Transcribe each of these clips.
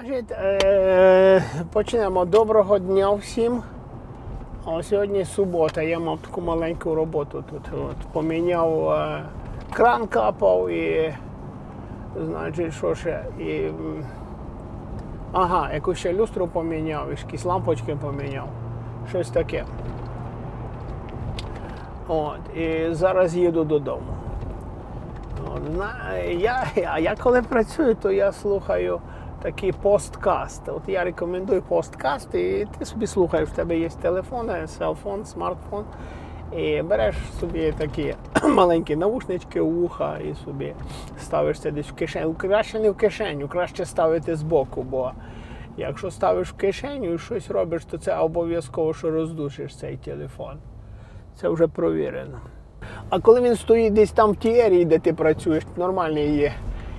Значить, е, почнемо. Доброго дня всім. Сьогодні субота, я мав таку маленьку роботу тут. От, поміняв е, кран капав і значить, що ще? І, ага, якусь ще люстру поміняв, і якісь лампочки поміняв. Щось таке. От, і зараз їду додому. От, я, а я коли працюю, то я слухаю такий посткаст. От я рекомендую посткаст, і ти собі слухаєш, в тебе є телефон, селфон, смартфон. І береш собі такі маленькі наушнички вуха і собі ставиш це десь в кишеню. Краще не в кишеню, краще ставити збоку, бо якщо ставиш в кишеню і щось робиш, то це обов'язково, що роздушиш цей телефон. Це вже провірено. А коли він стоїть десь там в тій ерії, де ти працюєш, нормальний є.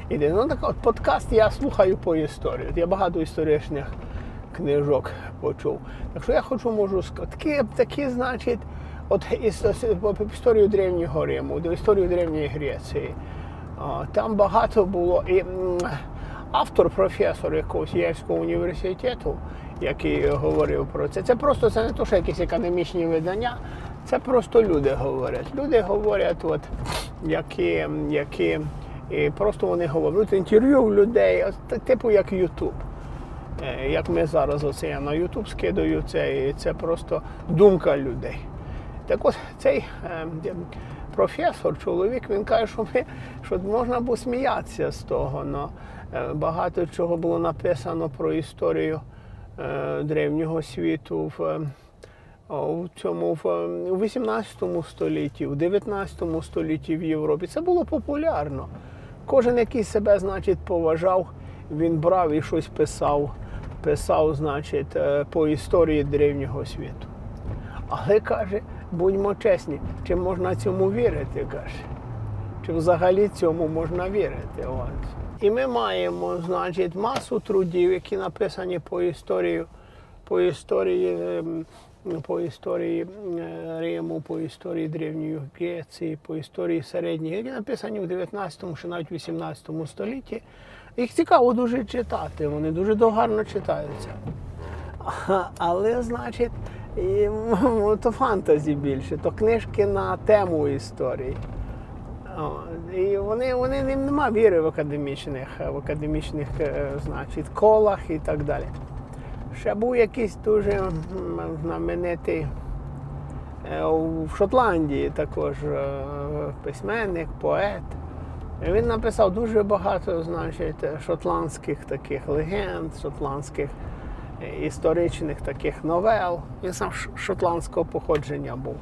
Іде. Ну так от подкаст я слухаю по історії. От Я багато історичних книжок почув. Так що я хочу можу сказати, такі, значить, от історію Древнього Риму, історію Древньої Греції. Там багато було. І автор, професор якогось Єльського університету, який говорив про це. Це просто це не то, що якісь академічні видання, це просто люди говорять. Люди говорять, от, які, які і просто вони говорять інтерв'ю в людей, типу як Ютуб. Е, Як ми зараз оце я на Ютуб скидаю, це, і це просто думка людей. Так от цей е, професор, чоловік, він каже, що, ми, що можна було сміятися з того. Но, е, багато чого було написано про історію е, древнього світу в, в цьому в, е, 18 столітті, в 19 столітті в Європі. Це було популярно. Кожен, який себе, значить, поважав, він брав і щось писав, писав, значить, е, по історії древнього світу. Але каже, будьмо чесні, чи можна цьому вірити, каже. Чи взагалі цьому можна вірити? От. І ми маємо, значить, масу трудів, які написані по історії, по історії, ем, по історії е, Риму, по історії Древньої Греції, по історії середньої, які написані в 19 чи навіть 18 столітті. Їх цікаво дуже читати, вони дуже догарно читаються. Але, значить, то фантазі більше, то книжки на тему історії. І вони, вони нема віри в академічних, в академічних е, значить, колах і так далі. Ще був якийсь дуже знаменитий е, в Шотландії також е, письменник, поет. Він написав дуже багато, значить, шотландських таких легенд, шотландських е, історичних таких новел. Він сам шотландського походження був.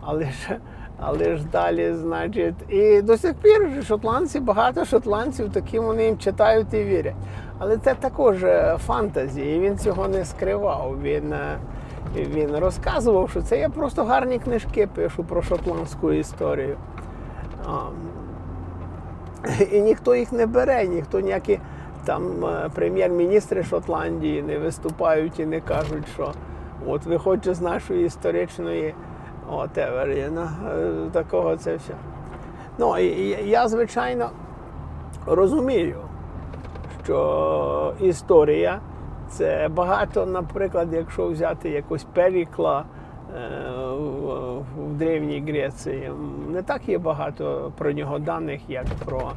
Але ж, але ж далі, значить, і до сих пір шотландці, багато шотландців такі вони їм читають і вірять. Але це також е, фантазі, і він цього не скривав. Він, е, він розказував, що це я просто гарні книжки пишу про шотландську історію. І ніхто їх не бере, ніхто ніякі там е, прем'єр-міністри Шотландії не виступають і не кажуть, що от виходячи з нашої історичної от, Еверіна, е, такого це все. Ну, і я, звичайно, розумію, що історія це багато, наприклад, якщо взяти якось перікла е, в, Древній Греції, не так є багато про нього даних, як про,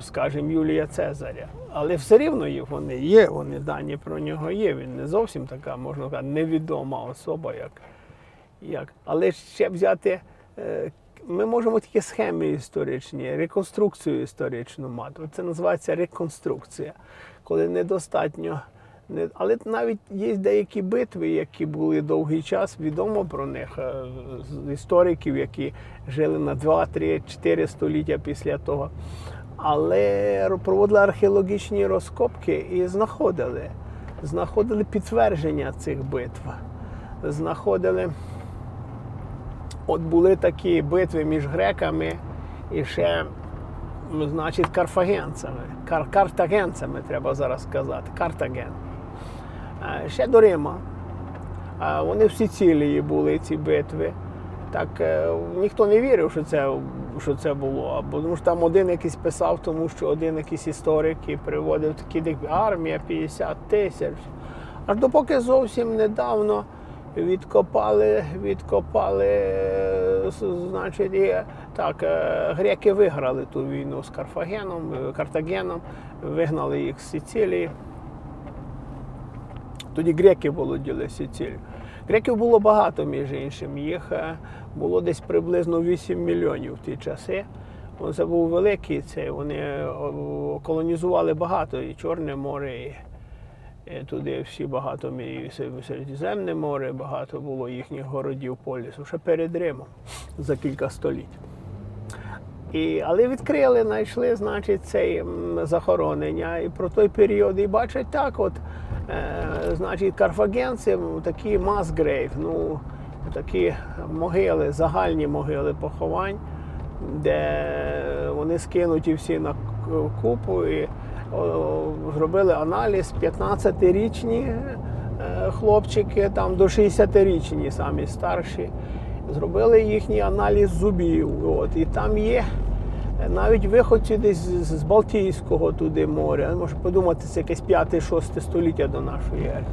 скажімо, Юлія Цезаря. Але все рівно вони є, вони дані про нього є. Він не зовсім така, можна сказати, невідома особа, як. як. Але ще взяти. Ми можемо тільки схеми історичні, реконструкцію історичну мати. Це називається реконструкція, коли недостатньо. Але навіть є деякі битви, які були довгий час, відомо про них е, з істориків, які жили на 2, 3, 4 століття після того. Але проводили археологічні розкопки і знаходили, знаходили підтвердження цих битв. Знаходили От були такі битви між греками і ще, ну, значить, карфагенцями. Кар- картагенцями треба зараз сказати. Картаген. Е, Ще до Рима. Е, Вони в Сицилії були ці битви. так е, ніхто не вірив, що це, що це було. Бо тому що там один якийсь писав, тому що один якийсь історик і приводив такі армія 50 тисяч. Аж допоки зовсім недавно відкопали, відкопали, значить, так, е, греки виграли ту війну з Карфагеном, е, Картагеном, вигнали їх з Сицилії. Тоді греки володіли Сицилією. Греків було багато, між іншим. Їх е, було десь приблизно 8 мільйонів в ті часи. Це був великий цей. Вони колонізували багато і Чорне море, і туди всі багато мі- і Середземне море, багато було їхніх городів полісу, ще перед Римом за кілька століть. І, але відкрили, знайшли, значить, цей м, захоронення. І про той період і бачать так, от, е, значить, карфагенці такі масгрейв, ну, такі могили, загальні могили поховань, де вони скинуті всі на купу і зробили аналіз 15-річні е, хлопчики, там до 60-річні самі старші. Зробили їхній аналіз зубів. От, і там є е, навіть виходці десь з з Балтійського туди моря. Може подумати, це якесь 5-6 століття до нашої ери.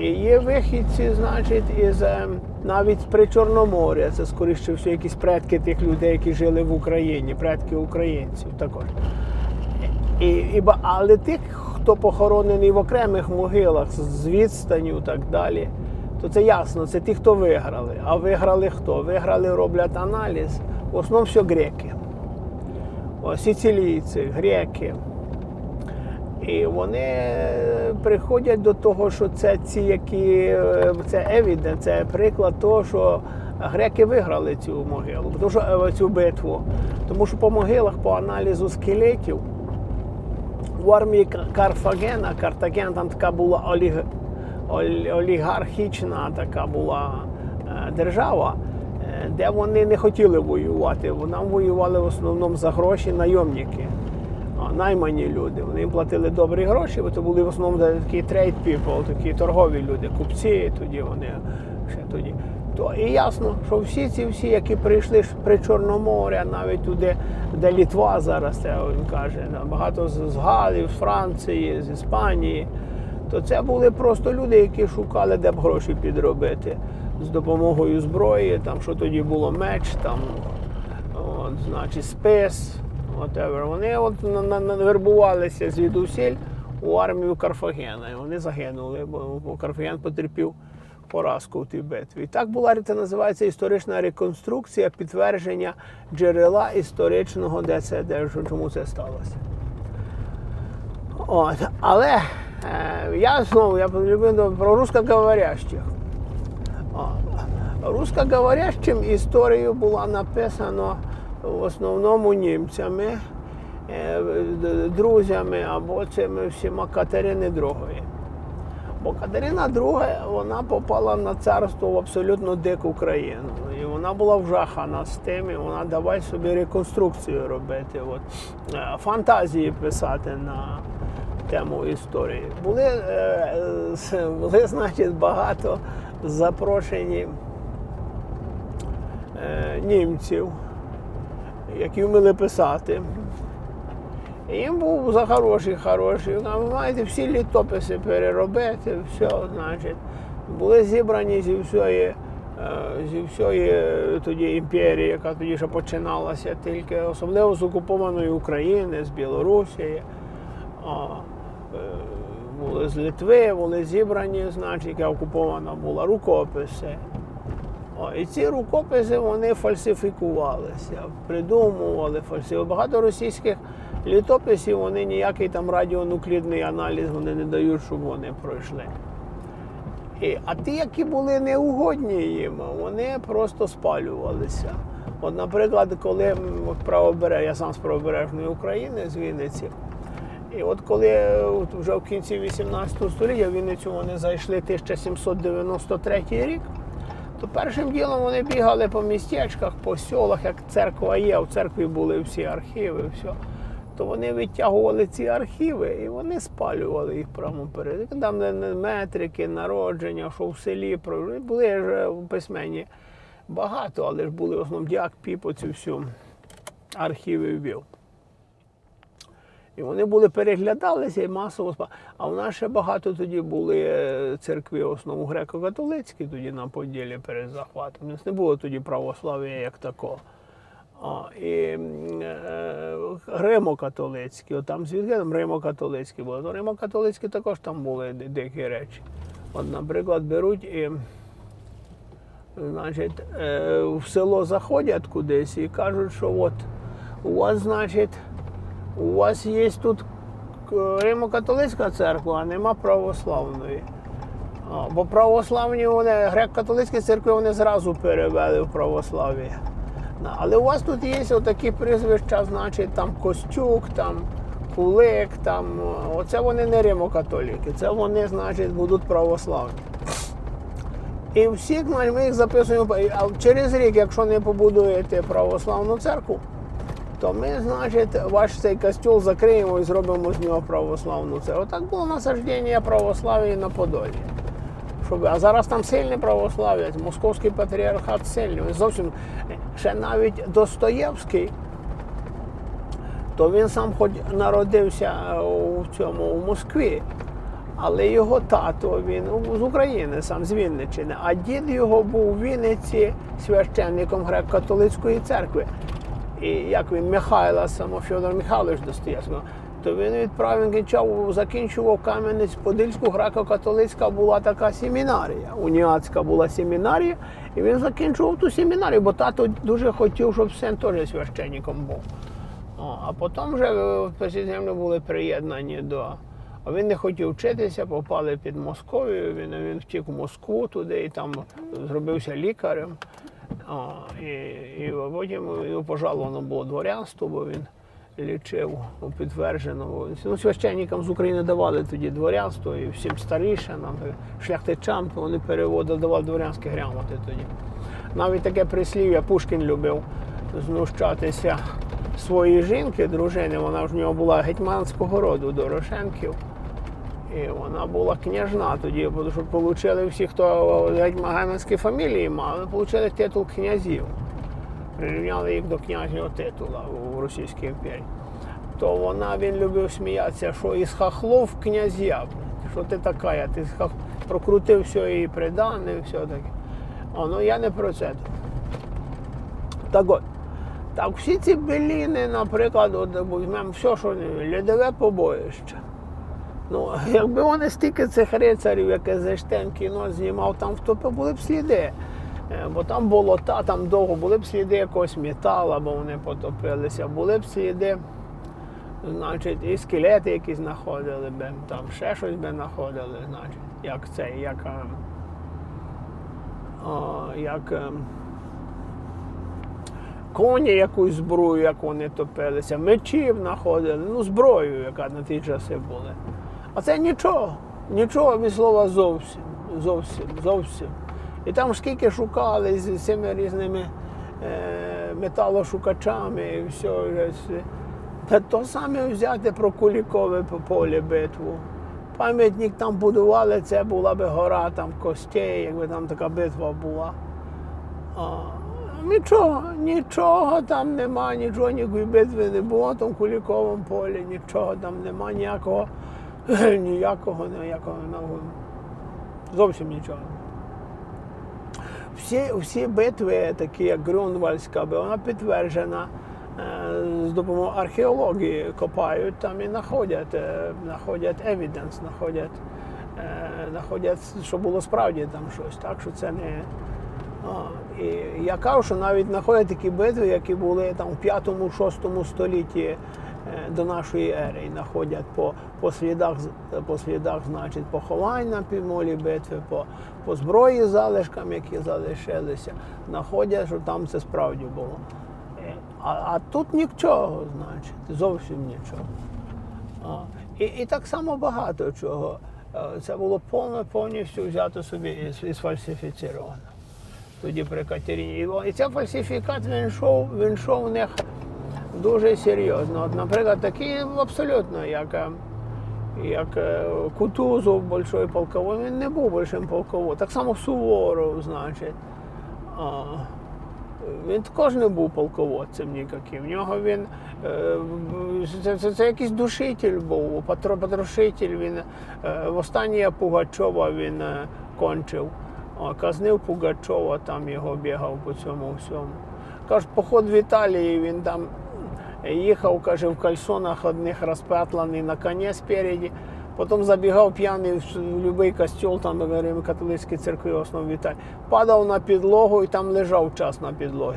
І є вихідці, значить, із е, навіть при Чорномор'я. Це скоріше все якісь предки тих людей, які жили в Україні, предки українців також. І, і, але тих, хто похоронений в окремих могилах з- відстанню і так далі, то це ясно, це ті, хто виграли. А виграли хто? Виграли, роблять аналіз. В основному все греки. О, сицилійці, греки. І вони приходять до того, що це ці, які е, це евіден, це приклад того, що греки виграли цю могилу, тому що е, цю битву. Тому що по могилах, по аналізу скелетів, в армії Карфагена, Картаген там така була оліг, олігархічна така була е, держава, е, де вони не хотіли воювати. Вона воювали в основному за гроші найомники. Наймані люди. Вони їм платили добрі гроші, бо це були в основному такі trade people, такі торгові люди, купці, тоді вони ще тоді. То і ясно, що всі ці всі, які прийшли при Чорноморя, навіть туди, де Літва зараз, це він каже, багато з, Галів, з Франції, з Іспанії, то це були просто люди, які шукали, де б гроші підробити з допомогою зброї, там що тоді було меч, там от, значить, спис, whatever. Вони от на- на- на- вербувалися звідусіль у армію Карфагена. І вони загинули, бо Карфаген потерпів поразку в тій битві. І так була це називається історична реконструкція, підтвердження джерела історичного, де це, де чому це сталося. От. Але е, я знову я полюбив про русскоговорящих. Русскоговорящим історію була написана в основному німцями, е, друзями або цими всіма Катерини II. Бо Катерина II вона попала на царство в абсолютно дику країну. І вона була вжахана з тим, і вона давай собі реконструкцію робити. От, е, фантазії писати на тему історії. Були, е, були значить, багато запрошені е, німців, які вміли писати. І був за хороші, хороші. А ви всі літописи переробити, все, значить. Були зібрані зі всієї, е, зі всієї е, тоді імперії, яка тоді ще починалася, тільки особливо з окупованої України, з Білорусі. Е, були з Литви, були зібрані, значить, яка окупована була рукописи. О, і ці рукописи вони фальсифікувалися, придумували фальсифікували. Багато російських літописів вони ніякий там радіонуклідний аналіз вони не дають, щоб вони пройшли. І, а ті, які були неугодні їм, вони просто спалювалися. От, наприклад, коли от правобереж, я сам з правобережної України, з Вінниці, і от коли е, от вже в кінці 18 століття в Вінницю вони зайшли 1793 рік, то першим ділом вони бігали по містечках, по селах, як церква є, в церкві були всі архіви, все. То вони відтягували ці архіви і вони спалювали їх прямо перед. Там метрики, народження, що в селі були ж письменні багато, але ж були в основному діак, піп, оці всю архіви ввів. І вони були переглядалися і масово спа- А в нас ще багато тоді були е, церкви, в основному греко-католицькі, тоді на поділі перед захватом. У нас не було тоді православ'я як такого. І е, Римо-католицькі, там звідки Римо-католицькі були. То Римо-католицькі також там були дикі речі. От, наприклад, беруть і значить, е, в село заходять кудись і кажуть, що от у вас, значить, у вас є тут Римо-католицька церква, а нема православної. Бо православні вони, греко-католицькі церкви вони зразу перевели в православ'я. Але у вас тут є отакі прізвища, значить, там Костюк, там Кулик, там. е, Оце вони не римо-католіки, це вони, значить, будуть православні. І всі, значить, ми їх записуємо. А через рік, якщо не побудуєте православну церкву, то ми, значить, ваш цей костюл закриємо і зробимо з нього православну церкву. Отак було насаждення православ'я на Подолі. Щоб, а зараз там сильне православ'я, московський патріархат сильний. Зовсім ще навіть Достоєвський, то він сам хоч народився е, у цьому у Москві, але його тато він ну, з України, сам з Вінниччини, а дід його був у Вінниці священником греко-католицької церкви. І як він Михайла само Федор Михайлович Достоєвський, то він відправив, кінчав, закінчував Кам'янець-Подільську, греко-католицька була така семінарія. Уніатська була семінарія, і він закінчував ту семінарію, бо тато дуже хотів, щоб син теж священником був. А потім вже е, землі були приєднані до. А він не хотів вчитися, попали під Московію, він, він втік у Москву туди і там зробився лікарем. О, і, і потім його пожаловано було дворянство, бо він лічив у підтвердженому. Ну, священникам з України давали тоді дворянство і всім старішинам, шляхтичам, то вони переводили, давали дворянські грамоти тоді. Навіть таке прислів'я Пушкін любив знущатися своєї жінки, дружини. Вона ж в нього була гетьманського роду Дорошенків. І вона була княжна тоді, бо що отримали всі, хто гетьманські фамілії мали, отримали титул князів. Прирівняли їх до князнього титула у Російській імперії. То вона він любив сміятися, що із хахлов князя. Що ти така, ти з хах... прокрутив все і придане, все таке. А ну я не про це. Так от. Так, всі ці беліни, наприклад, от, візьмемо все, що не- льодове побоїще. Ну, якби вони стільки цих рицарів, яке Зештен кіно знімав, там втопив, були б сліди. Е, Бо там болота, там довго були б сліди якогось металу, бо вони потопилися, були б сліди, значить, і скелети якісь знаходили б, там ще щось би знаходили, значить, як це, як, е, як е, коні якусь зброю, як вони топилися, мечів знаходили, ну зброю, яка на ті часи були. А це нічого, нічого від слова зовсім, зовсім, зовсім. І там скільки шукали з цими різними е, металошукачами і все. Та то саме взяти про Кулікове поле битву. Пам'ятник там будували, це була би гора там костей, якби там така битва була. А, нічого, нічого там нема, нічого, ніякої битви не було в Куліковому полі, нічого там нема, ніякого, ніякого, ніякого, ну, зовсім нічого. Всі, всі битви, такі як Грюнвальська, вона підтверджена е, з допомогою археології копають там і знаходять, е, знаходять evidence, знаходять, е, знаходять, що було справді там щось. Так що це не. І я кажу, що навіть знаходять такі битви, які були там у 5-6 столітті до нашої ери, і знаходять по, по слідах, по слідах, значить, поховань на півмолі битви, по, по зброї залишкам, які залишилися, знаходять, що там це справді було. Е, А, а тут нічого, значить, зовсім нічого. А, і, і так само багато чого. Е, Це було повно, повністю взято собі і, і сфальсифіціровано. Тоді при Катерині. І, цей фальсифікат він йшов, він йшов у них дуже серйозно. От, наприклад, такий абсолютно, як, е, як е, Кутузов, большой полководець, він не був большим полководцем. Так само Суворов, значить. А, Він також не був полководцем ніяким. В нього він це, це, це якийсь душитель був, потрошитель. Він е, в останнє Пугачова він кончив. Казнив Пугачова, там його бігав по цьому всьому. Каже, поход в Італії, він там їхав, каже, в кальсонах одних розпетланий на коні спереді. Потім забігав п'яний в будь-який костюл, там ми говоримо, католицькі церкви, в основному в Італії. Падав на підлогу і там лежав час на підлогі.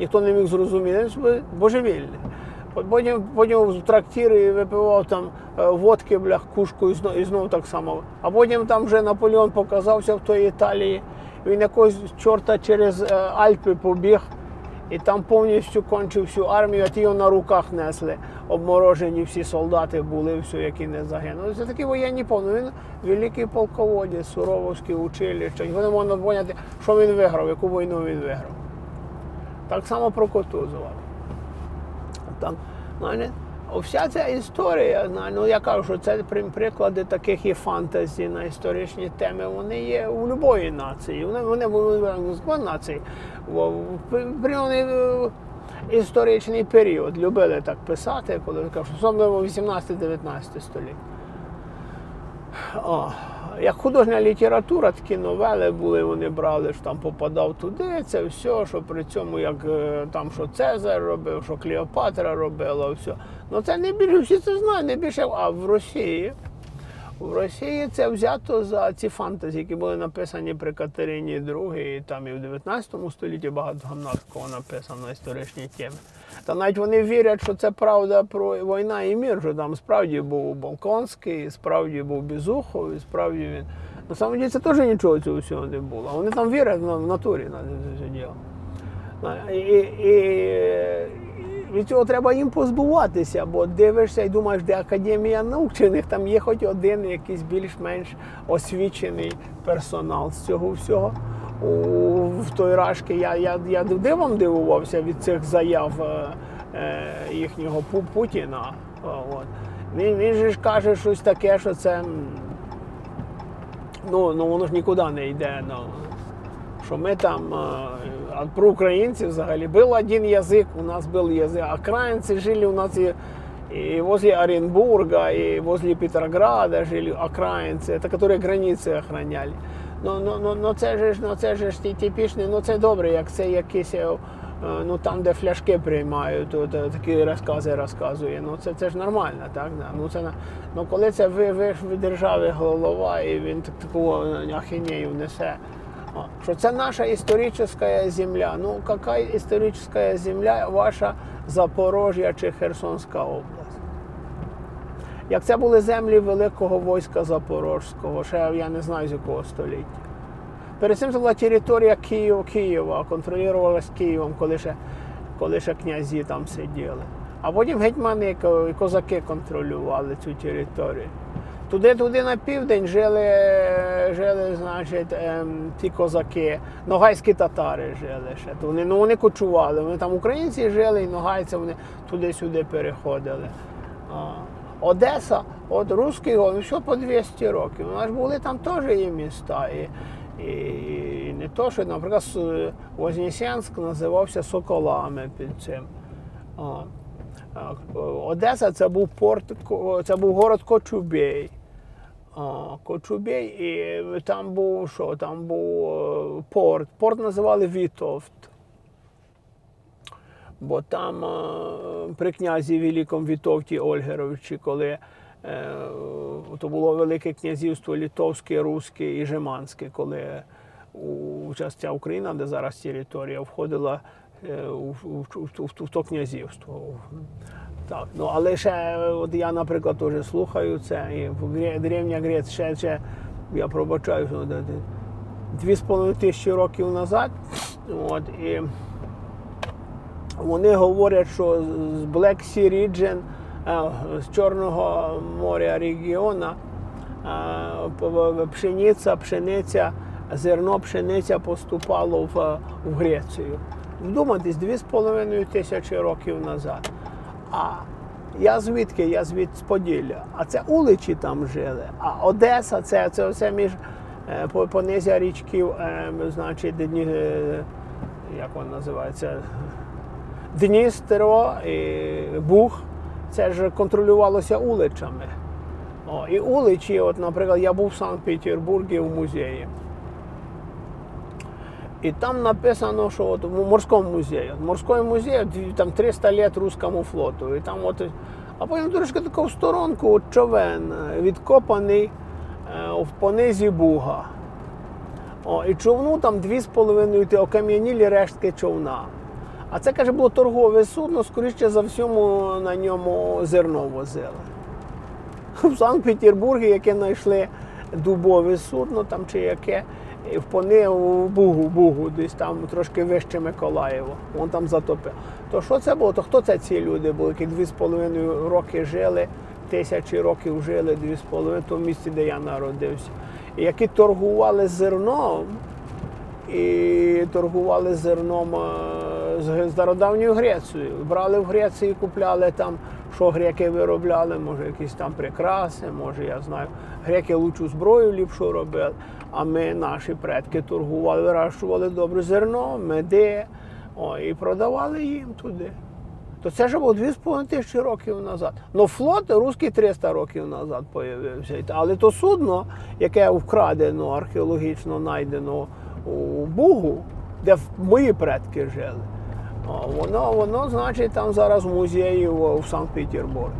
Ніхто не міг зрозуміти, він ж божевільний. Потім, потім в трактирі випивав там е, водки, блях, кушку і знов, і знов так само. А потім там вже Наполеон показався в той Італії. Він якогось чорта через е, Альпи побіг. І там повністю кончив всю армію, а ті його на руках несли. Обморожені всі солдати були, все, які не загинули. Це такі воєнні повні. Він великий полководець, Сурововське училище. Його не можна поняти, що він виграв, яку війну він виграв. Так само про Котузова. Там, знаєте, вся ця історія, ну я кажу, що це приклади таких і фантазій на історичні теми, вони є у будь-якої нації. Вони, вони були в нації. В, е, історичний період любили так писати, коли кажуть, особливо 18-19 століття. Як художня література, такі новели були, вони брали, що там попадав туди, це все, що при цьому, як е, там, що Цезар робив, що Клеопатра робила, все. Ну це не більше, всі це знають, не більше. А в Росії. В Росії це взято за ці фантазії, які були написані при Катерині II, і там і в 19 столітті багато гамна написано історичні теми. Та навіть вони вірять, що це правда про війна і мір, що там справді був Балконський, справді був Безухов, і справді він. На деле це теж нічого цього всього не було. Вони там вірять в натурі на це все діло. І, і від цього треба їм позбуватися, бо дивишся і думаєш, де академія наук, чи них там є хоч один якийсь більш-менш освічений персонал з цього всього. У, в той рашки я, я, я дивом дивувався від цих заяв е, е, їхнього Пу- Путіна. О, От. Він, він же ж каже щось таке, що це. Ну, ну воно ж нікуди не йде. Ну, що ми там, е, про українців взагалі, був один язик, у нас був язик, окраинцы жили у нас и, и возле Оренбурга, и возле Петрограда жили окраинцы, это которые границі охраняли. Ну, ну, ну, ну це ж, ну, це ж ті типічні, ну це добре, як це якісь, е, ну там, де фляшки приймають, то, то такі розкази розказує. Ну це, це ж нормально, так? Да? Ну, це, на- ну коли це ви, ви ж в державі голова, і він так, таку ахінею несе. Що це наша історична земля. Ну, яка історична земля ваша Запорожжя чи Херсонська область? Як це були землі великого війська Запорозького, ще я не знаю з якого століття. Перед цим це була територія Києва, Києва, контролювалась Києвом, коли ще, коли ще князі там сиділи. А потім гетьмани і козаки контролювали цю територію. Туди-туди на південь жили, жили значить, ем, ті козаки, ногайські татари жили ще. Вони, ну, вони кочували. Вони там українці жили, і ногайці вони туди-сюди переходили. А, Одеса, от русський гол, що по 200 років. У нас були там теж є міста. І, і, і не то, що, наприклад, Вознесенськ називався Соколами під цим. А, Одеса це був порт, це був город Кочубей. Кочубей, і там був що? Там був е, порт. Порт називали Вітовт. Бо там е, при князі Великому Вітовті Ольгеровичі, коли е, то було велике князівство Литовське, Руське і Жеманське, коли у ця Україна, де зараз територія, входила у, у, у, у, в то князівство. Так, ну але ще, от я, наприклад, теж слухаю це, і в Древня Греція ще, ще я пробачаю, де дві з половиною тисячі років назад. От, і вони говорять, що з Black Sea Region, е, з Чорного моря регіону, е, пшениця, пшениця, зерно пшениця поступало в, в Грецію. Вдумайтесь, дві з половиною тисячі років назад. А я звідки? Я звід з Поділля. А це уличі там жили. А Одеса це, це все між е, по, понизя річків, е, значить, Дні- е, як він називається, Дністро і Буг, це ж контролювалося уличами. О, і уличі, от, наприклад, я був в Санкт-Петербурзі в музеї. І там написано, що от в морському музеї. Морський музей, там 300 лет русскому флоту. І там от, а потім трошки таку в сторонку от човен відкопаний е, в понизі Буга. О, і човну там 2,5 окам'янілі рештки човна. А це, каже, було торгове судно, скоріше за всьому на ньому зерно возили. В Санкт-Петербурзі, яке знайшли дубове судно там чи яке, і в в Бугу, Бугу, десь там трошки вище Миколаєво. Вон там затопив. То що це було? То хто це ці люди були, які дві з половиною роки жили, тисячі років жили, дві з половиною, в місці, де я народився. І які торгували зерном, і торгували зерном е, з стародавньою Грецією. Брали в Греції, купляли там, що греки виробляли, може якісь там прикраси, може, я знаю, греки лучшу зброю ліпшу робили. А ми, наші предки, торгували, вирощували добре зерно, меди о, і продавали їм туди. То це ж було 2,5 тисячі років назад. Ну флот русський 300 років назад появився. Але то судно, яке вкрадено, археологічно знайдено у Бугу, де мої предки жили, воно, воно, значить, там зараз музеї в, Санкт-Петербурзі.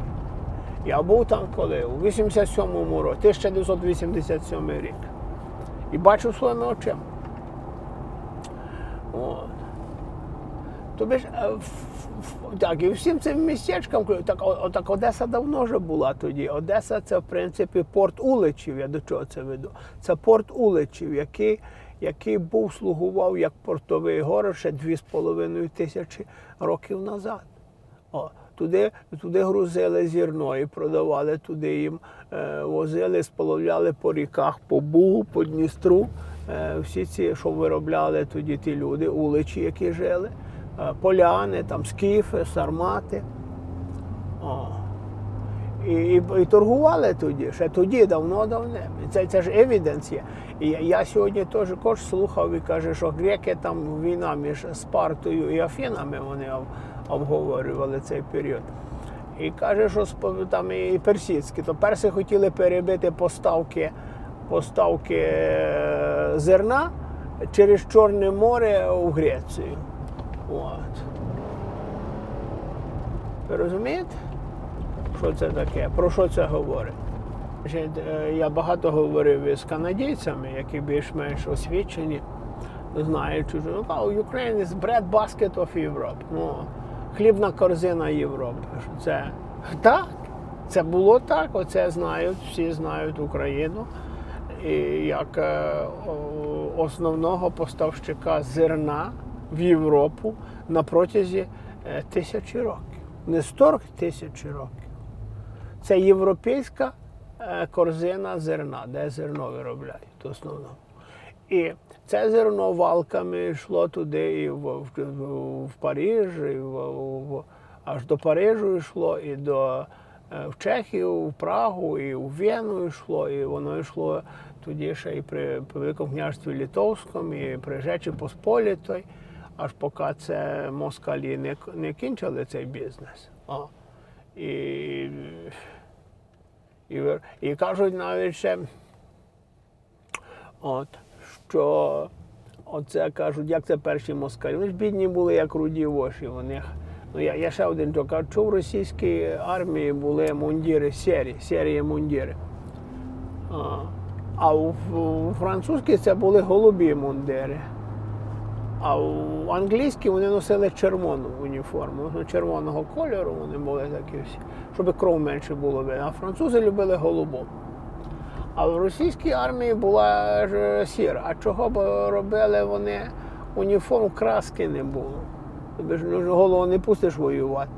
Я був там коли? У 87-му році, 1987 рік. І бачив своїми очима. Тобі ж е, так, і всім цим містечкам, так, о- так Одеса давно вже була тоді. Одеса це, в принципі, порт Уличів. Я до чого це веду? Це порт Уличів, який, який був слугував як портовий город ще 2,5 тисячі років назад. О, туди, туди грузили зерно і продавали туди їм, е, возили, споловляли по ріках, по Бугу, по Дністру. Е, всі ці, що виробляли тоді ті люди, уличі, які жили, е, поляни, там, скіфи, сармати. О. І, і, і торгували тоді, ще тоді давно давне. Це, це ж евіденс є. І я, сьогодні теж також слухав і каже, що греки там війна між Спартою і Афінами вони обговорювали цей період. І каже, що там і персидські, то перси хотіли перебити поставки, поставки е, зерна через Чорне море у Грецію. От. Ви розумієте? Що це таке? Про що це говорить? Е, Я багато говорив із канадійцями, які більш-менш освічені, знають, що ну, кажуть, Ukraine is bread basket of Europe. Ну, хлібна корзина Європи. Це так, це було так, оце знають, всі знають Україну. І як е, основного поставщика зерна в Європу на протязі е, тисячі років. Не 40 тисяч років. Це європейська корзина зерна, де зерно виробляють в основному. І це зерно валками йшло туди і в, в, в Париж, і в, в, аж до Парижу йшло, і до е, в Чехію, в Прагу, і в Вену йшло, і воно йшло тоді ще і при, Великому княжстві Литовському, і при Жечі Посполітої, аж поки це москалі не, не кінчили цей бізнес. О. І, і, і кажуть навіть ще, от, що оце кажуть, як це перші москалі. Вони ж бідні були, як руді воші. Вони, ну, я, я ще один кажу, що в російській армії були мундіри, сері, серії мундіри. А, а у, у французькій це були голубі мундири. А у англійській вони носили червону уніформу, ну, червоного кольору вони були такі всі, щоб кров менше було. А французи любили голубу. А в російській армії була ж сіра. А чого б робили вони уніформу, краски не було. Тобі ж ну, голову не пустиш воювати.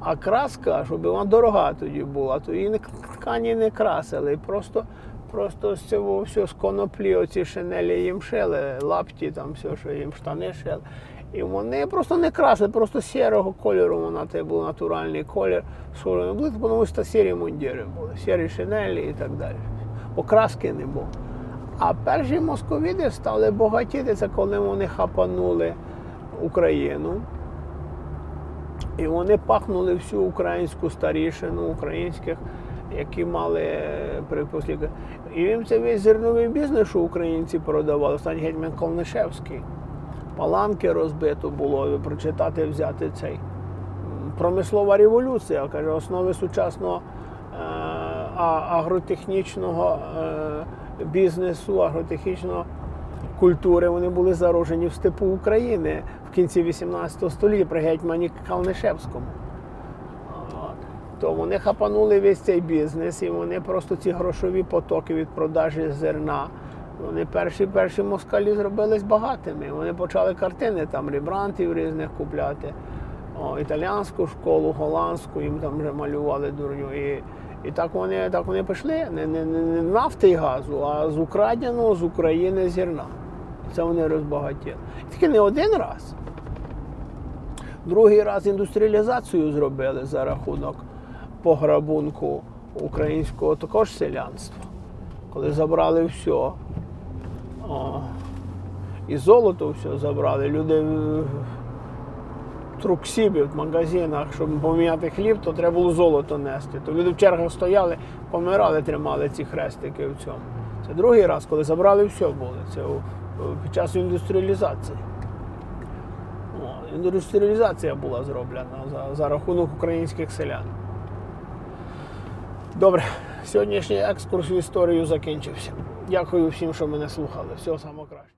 А краска, щоб вона дорога тоді була, то її ткані не красили. Просто, просто з цього все з коноплі, оці шинелі їм шили, лапті, там все, що їм штани шили. І вони просто не красили, просто сірого кольору вона це був натуральний колір. Сором були, тому що сірі мундіри були, сірі шинелі і так далі. Окраски не було. А перші московіди стали багатіти, це коли вони хапанули Україну. І вони пахнули всю українську старішину, українських, які мали припусліка. І їм це весь зерновий бізнес, що українці продавали. Останній гетьман Колнишевський. Паланки розбито було, прочитати, взяти цей. Промислова революція, каже, основи сучасного е, агротехнічного е, бізнесу, агротехнічного культури, вони були зароджені в степу України в кінці 18 століття при гетьмані Калнишевському. То вони хапанули весь цей бізнес, і вони просто ці грошові потоки від продажі зерна. Вони перші перші москалі зробились багатими. Вони почали картини там ребрантів різних купляти. О, італіянську школу, голландську, їм там вже малювали дурню. І, і так вони так вони пішли не, не, не нафти і газу, а з украденого з України зерна. Це вони розбагатіли. Тільки не один раз. Другий раз індустріалізацію зробили за рахунок пограбунку українського також селянства, коли забрали все. О, і золото все забрали. Люди в труксібі в магазинах, щоб поміняти хліб, то треба було золото нести. То люди в чергах стояли, помирали, тримали ці хрестики в цьому. Це другий раз, коли забрали все були. Це під час індустріалізації. О, індустріалізація була зроблена за, за рахунок українських селян. Добре, сьогоднішній екскурс в історію закінчився. Дякую всім, що мене слухали. Всього самого кращого.